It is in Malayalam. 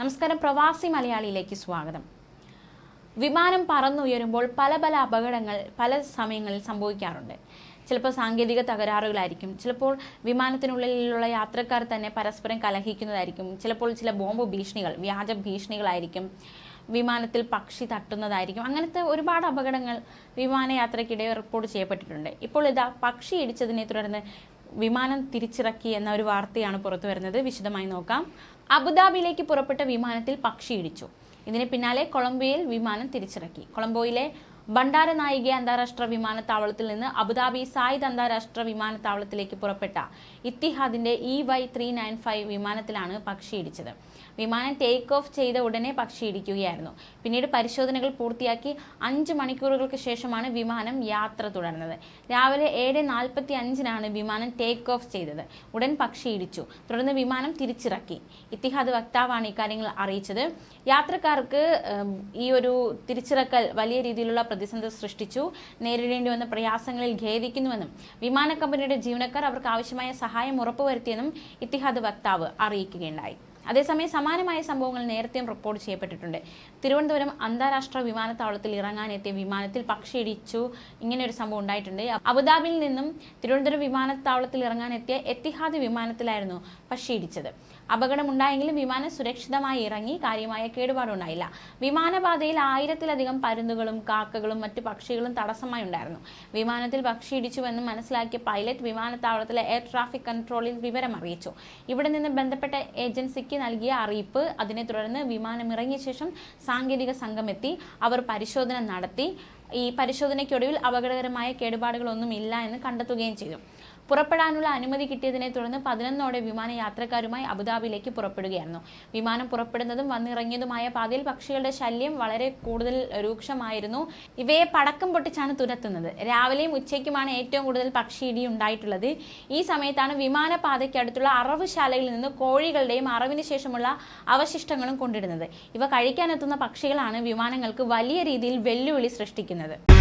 നമസ്കാരം. പ്രവാസി മലയാളിയിലേക്ക് സ്വാഗതം. വിമാനം പറന്നുയരുമ്പോൾ പല പല അപകടങ്ങൾ പല സമയങ്ങളിൽ സംഭവിക്കാറുണ്ട്. ചിലപ്പോൾ സാങ്കേതിക തകരാറുകളായിരിക്കും. ചിലപ്പോൾ വിമാനത്തിനുള്ളിലുള്ള യാത്രക്കാർ തന്നെ പരസ്പരം കലഹിക്കുന്നതായിരിക്കും. ചിലപ്പോൾ ചില ബോംബ് ഭീഷണികൾ വ്യാജ ഭീഷണികളായിരിക്കും. വിമാനത്തിൽ പക്ഷി തട്ടുന്നതായിരിക്കും. അങ്ങനത്തെ ഒരുപാട് അപകടങ്ങൾ വിമാനയാത്രയ്ക്കിടെ റിപ്പോർട്ട് ചെയ്യപ്പെട്ടിട്ടുണ്ട്. ഇപ്പോൾ ഇതാ പക്ഷി ഇടിച്ചതിനെ തുടർന്ന് വിമാനം തിരിച്ചിറക്കി എന്ന ഒരു വാർത്തയാണ് പുറത്തു വരുന്നത്. വിശദമായി നോക്കാം. അബുദാബിയിലേക്ക് പുറപ്പെട്ട വിമാനത്തിൽ പക്ഷി ഇടിച്ചു. ഇതിന് പിന്നാലെ കൊളംബോയിൽ വിമാനം തിരിച്ചിറക്കി. കൊളംബോയിലെ ഭണ്ഡാരനായിക അന്താരാഷ്ട്ര വിമാനത്താവളത്തിൽ നിന്ന് അബുദാബി സായിദ് അന്താരാഷ്ട്ര വിമാനത്താവളത്തിലേക്ക് പുറപ്പെട്ട ഇത്തിഹാദിന്റെ E Y three nine five വിമാനത്തിലാണ് പക്ഷി ഇടിച്ചത് വിമാനം ടേക്ക് ഓഫ് ചെയ്ത ഉടനെ പക്ഷി ഇടിക്കുകയായിരുന്നു പിന്നീട് പരിശോധനകൾ പൂർത്തിയാക്കി അഞ്ച് മണിക്കൂറുകൾക്ക് ശേഷമാണ് വിമാനം യാത്ര തുടർന്നത്. രാവിലെ ഏഴ് നാൽപ്പത്തി അഞ്ചിനാണ് വിമാനം ടേക്ക് ഓഫ് ചെയ്തത്. ഉടൻ പക്ഷി ഇടിച്ചു തുടർന്ന് വിമാനം തിരിച്ചിറക്കി. ഇത്തിഹാദ് വക്താവാണ് ഇക്കാര്യങ്ങൾ അറിയിച്ചത്. യാത്രക്കാർക്ക് ഈ ഒരു തിരിച്ചിറക്കൽ വലിയ രീതിയിലുള്ള പ്രതിസന്ധി സൃഷ്ടിച്ചു. നേരിടേണ്ടി വന്ന പ്രയാസങ്ങളിൽ ഖേദിക്കുന്നുവെന്നും വിമാന കമ്പനിയുടെ ജീവനക്കാർ അവർക്ക് ആവശ്യമായ സഹായം ഉറപ്പുവരുത്തിയെന്നും ഇത്തിഹാദ് വക്താവ് അറിയിക്കുകയുണ്ടായി. അതേസമയം സമാനമായ സംഭവങ്ങൾ നേരത്തെയും റിപ്പോർട്ട് ചെയ്യപ്പെട്ടിട്ടുണ്ട്. തിരുവനന്തപുരം അന്താരാഷ്ട്ര വിമാനത്താവളത്തിൽ ഇറങ്ങാനെത്തിയ വിമാനത്തിൽ പക്ഷിയിടിച്ചു. ഇങ്ങനെ ഒരു സംഭവം ഉണ്ടായിട്ടുണ്ട്. അബുദാബിയിൽ നിന്നും തിരുവനന്തപുരം വിമാനത്താവളത്തിൽ ഇറങ്ങാനെത്തിയ എത്തിഹാദ് വിമാനത്തിലായിരുന്നു പക്ഷിയിടിച്ചത്. അപകടമുണ്ടായെങ്കിലും വിമാനം സുരക്ഷിതമായി ഇറങ്ങി കാര്യമായ കേടുപാടുണ്ടായില്ല. വിമാനപാതയിൽ ആയിരത്തിലധികം പരുന്തുകളും കാക്കകളും മറ്റു പക്ഷികളും തടസ്സമായി ഉണ്ടായിരുന്നു. വിമാനത്തിൽ പക്ഷി ഇടിച്ചുവെന്ന് മനസ്സിലാക്കിയ പൈലറ്റ് വിമാനത്താവളത്തിലെ എയർ ട്രാഫിക് കൺട്രോളിൽ വിവരം അറിയിച്ചു ഇവിടെ നിന്ന് ബന്ധപ്പെട്ട ഏജൻസിക്ക് നൽകിയ അറിയിപ്പ്. അതിനെ തുടർന്ന് വിമാനം ഇറങ്ങിയ ശേഷം സാങ്കേതിക സംഘം എത്തി. അവർ പരിശോധന നടത്തി. ഈ പരിശോധനയ്ക്കൊടുവിൽ അപകടകരമായ കേടുപാടുകളൊന്നും ഇല്ല എന്ന് കണ്ടെത്തുകയും ചെയ്തു. പുറപ്പെടാനുള്ള അനുമതി കിട്ടിയതിനെ തുടർന്ന് പതിനൊന്നോടെ വിമാന യാത്രക്കാരുമായി അബുദാബിയിലേക്ക് പുറപ്പെടുകയായിരുന്നു. വിമാനം പുറപ്പെടുന്നതും വന്നിറങ്ങിയതുമായ പാതയിൽ പക്ഷികളുടെ ശല്യം വളരെ കൂടുതൽ രൂക്ഷമായിരുന്നു. ഇവയെ പടക്കം പൊട്ടിച്ചാണ് തുരത്തുന്നത്. രാവിലെയും ഉച്ചയ്ക്കുമാണ് ഏറ്റവും കൂടുതൽ പക്ഷിയിടി ഉണ്ടായിട്ടുള്ളത്. ഈ സമയത്താണ് വിമാനപാതയ്ക്കടുത്തുള്ള അറവുശാലയിൽ നിന്ന് കോഴികളുടെയും അറവിന് ശേഷമുള്ള അവശിഷ്ടങ്ങളും കൊണ്ടിടുന്നത്. ഇവ കഴിക്കാനെത്തുന്ന പക്ഷികളാണ് വിമാനങ്ങൾക്ക് വലിയ രീതിയിൽ വെല്ലുവിളി സൃഷ്ടിക്കുന്നത്. ചെയ്യുന്നത്